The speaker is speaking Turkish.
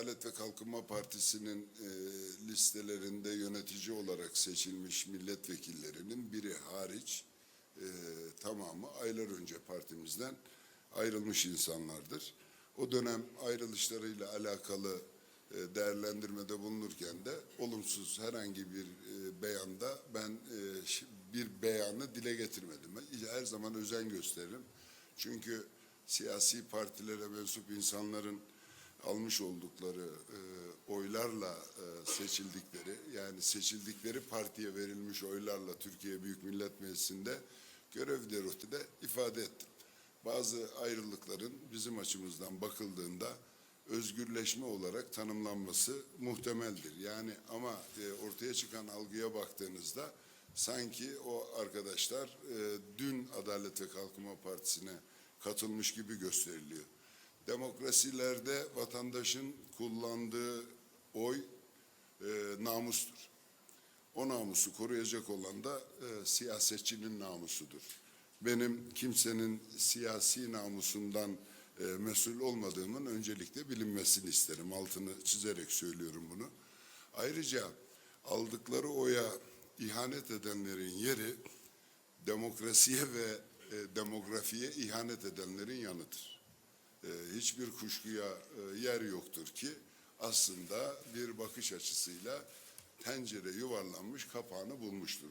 Adalet ve Kalkınma Partisi'nin e, listelerinde yönetici olarak seçilmiş milletvekillerinin biri hariç e, tamamı aylar önce partimizden ayrılmış insanlardır. O dönem ayrılışlarıyla alakalı e, değerlendirmede bulunurken de olumsuz herhangi bir e, beyanda ben e, bir beyanı dile getirmedim. Her zaman özen gösteririm. Çünkü siyasi partilere mensup insanların almış oldukları e, oylarla e, seçildikleri yani seçildikleri partiye verilmiş oylarla Türkiye Büyük Millet Meclisi'nde görev deroti de ifade ettim. Bazı ayrılıkların bizim açımızdan bakıldığında özgürleşme olarak tanımlanması muhtemeldir. Yani ama e, ortaya çıkan algıya baktığınızda sanki o arkadaşlar e, dün Adalet ve Kalkınma Partisi'ne katılmış gibi gösteriliyor. Demokrasilerde vatandaşın kullandığı oy e, namustur. O namusu koruyacak olan da e, siyasetçinin namusudur. Benim kimsenin siyasi namusundan e, mesul olmadığımın öncelikle bilinmesini isterim. Altını çizerek söylüyorum bunu. Ayrıca aldıkları oya ihanet edenlerin yeri demokrasiye ve e, demografiye ihanet edenlerin yanıdır. Hiçbir kuşkuya e, yer yoktur ki aslında bir bakış açısıyla tencere yuvarlanmış kapağını bulmuştur.